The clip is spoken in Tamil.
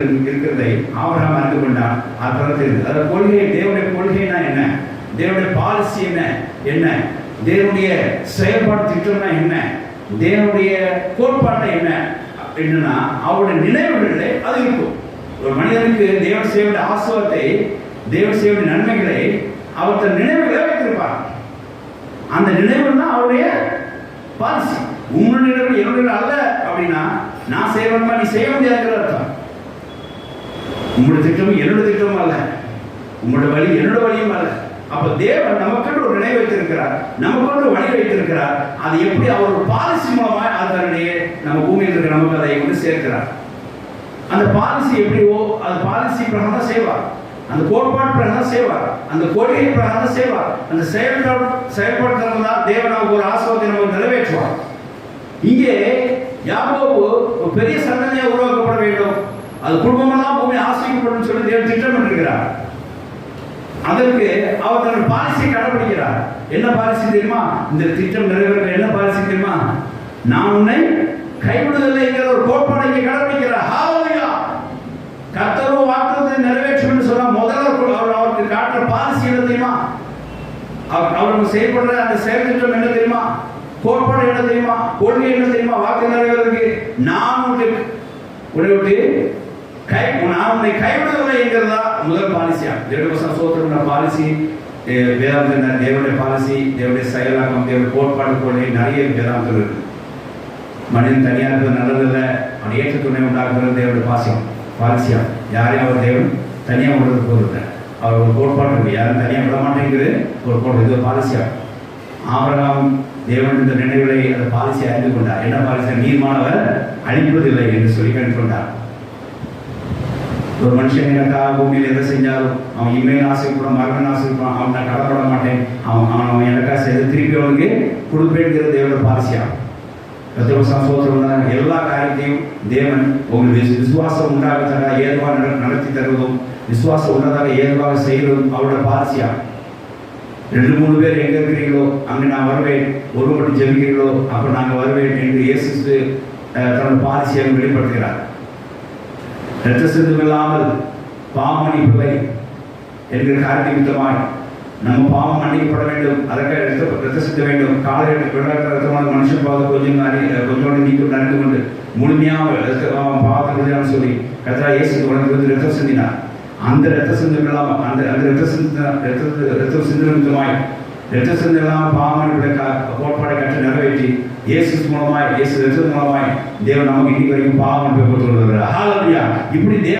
இருக்கிறதை ஆபிரகாம் அறிந்து கொண்டான். அப்புறம் தெரியுது அதாவது கொள்கை தேவனுடைய கொள்கைனா என்ன? தேவனுடைய பாலிசி என்ன? என்ன? தேவனுடைய செயல்பாடு திட்டம்னா என்ன? தேவனுடைய கோட்பாட்டை என்ன? என்னன்னா அவருடைய நினைவுகளிலே அது இருக்கும். ஒரு மனிதனுக்கு தேவன் செய்ய ஆசுவத்தை தேவன் செய்ய நன்மைகளை அவர் தன் நினைவுகளை வைத்திருப்பார். அந்த நினைவு தான் அவருடைய பாலிசி உங்களுடைய நினைவு என்னுடைய அல்ல அப்படின்னா நான் செய்வேன்மா நீ செய்ய முடியாதுங்கிற அர்த்தம். உங்களோட திட்டம் என்னோட திட்டமும் அல்ல. உங்களோட வழி என்னோட வழியும் அல்ல. அப்ப தேவன் நமக்கென்று ஒரு நினைவு வைத்திருக்கிறார். நமக்கென்று ஒரு வழி வைத்திருக்கிறார். அது எப்படி அவர் ஒரு பாலிசி மூலமா அதனுடைய நம்ம பூமியில் இருக்கிற நமக்கு அதை வந்து சேர்க்கிறார். அந்த பாலிசி எப்படியோ அந்த பாலிசி பிரகாரம் தான் செய்வார். அந்த கோட்பாடு பிரகாரம் தான் செய்வார். அந்த கொள்கை பிரகாரம் தான் செய்வார். அந்த செயல்பாடு செயல்படுத்துறது தான் தேவன் நமக்கு ஒரு ஆசிரியத்தை நமக்கு நிறைவேற்றுவார். இங்கே யாபோவு ஒரு பெரிய சந்ததியாக உருவாக்கப்பட வேண்டும். அது குடும்பமெல்லாம் பூமி ஆசிரியப்படும் சொல்லி தேவன் திட்டமிட்டிருக்கிறார் அதற்கு அவர் தன் பாலிசியை கடைபிடிக்கிறார். என்ன பாலிசி தெரியுமா? இந்த திட்டம் நிறைவேற என்ன பாலிசி தெரியுமா? நான் உன்னை கைவிடுதலைங்கிற ஒரு கோட்பாடை இங்கே கடைபிடிக்கிறார் ஹalleluya கர்த்தரோ வாக்குறுதியை நிறைவேற்றும் என்று சொன்னா முதல்ல அவர் அவருக்கு காட்டுற பாலிசி என்ன தெரியுமா? அவர் அவருக்கு செயல்படுற அந்த செயல் திட்டம் என்ன தெரியுமா? கோட்பாடு என்ன தெரியுமா? கொள்கை என்ன தெரியுமா? வாக்கு நிறைவேறதுக்கு. நான் உனக்கு உன்னை விட்டு கை நான் உன்னை கைவிடவில்லை என்கிறதா? முதல் பாலிசியா தேவவசம் சோத்திர பாலிசி வேதாந்த தேவனுடைய பாலிசி தேவனுடைய செயலாக்கம் தேவனுடைய கோட்பாடு போல நிறைய வேதாந்தம் இருக்கு. மனிதன் தனியாக இருக்கிறது நல்லதில்லை அவன் ஏற்ற துணை உண்டாக்குறது தேவனுடைய பாசியம் பாலிசியா யாரையும் அவர் தேவன் தனியாக விடுறது போதில்லை அவர் ஒரு கோட்பாடு இருக்கு. யாரும் தனியாக விட மாட்டேங்குது. ஒரு கோட்பாடு. இது பாலிசியா ஆபரகம் தேவன் இந்த நினைவுகளை அந்த பாலிசியை அறிந்து கொண்டார். என்ன பாலிசியா நீர்மானவர் அழிப்பதில்லை என்று சொல்லி கண்டுகொண்டார் ஒரு மனுஷன் எனக்காக பூமியில் எதை செஞ்சாலும் அவன் இமையில் ஆசைப்படுவான் மரணம் ஆசைப்படுவான் அவன் நான் கடப்பட மாட்டேன். அவன் அவன் அவன் எனக்காக செய்து திருப்பி அவனுக்கு கொடுப்பேங்கிற தேவனோட பாலிசியா சந்தோஷம் எல்லா காரியத்தையும் தேவன் உங்களுக்கு விசுவாசம் உண்டாகத்தக்க ஏதுவாக நடத்தி தருவதும் விசுவாசம் உள்ளதாக ஏதுவாக செய்வதும் அவரோட பாலிசியா ரெண்டு மூணு பேர் எங்கே இருக்கிறீங்களோ அங்கே நான் வருவேன். ஒரு மட்டும் ஜெபிக்கிறீங்களோ அப்போ நாங்கள் வருவேன் என்று இயேசு தன்னோட பாரசியம் வெளிப்படுத்துகிறார். இரத்த பாமணி இல்லாமல் பாவம் என்கிற காரணமித்தமாய் நம்ம பாவம் மன்னிக்கப்பட வேண்டும் அதற்காக ரத்த ரத்த சிந்த வேண்டும் காலையில் ரத்தமான மனுஷன் பாவத்தை கொஞ்சம் கொஞ்சோடு நீக்கம் நடந்து கொண்டு முழுமையாக இரத்த பாவம் சொல்லி கத்தரா இயேசு உனக்கு வந்து சிந்தினார். அந்த ரத்த சிந்தம் இல்லாமல் அந்த அந்த ரத்த சிந்த ரத்த ரத்த சிந்தனமித்தமாய் நிமித்தமாய் இரத்த சிந்தம் இல்லாமல் பாவம் கோட்பாடை கற்று நிறைவேற்றி இயேசு மூலமாய் இயேசு இரத்தம் மூலமாய் தேவன் நமக்கு இன்னைக்கு வரைக்கும் பாவம் மன்னிப்பை கொடுத்து வருகிறார் ஹalleluya இப்படி தேவன்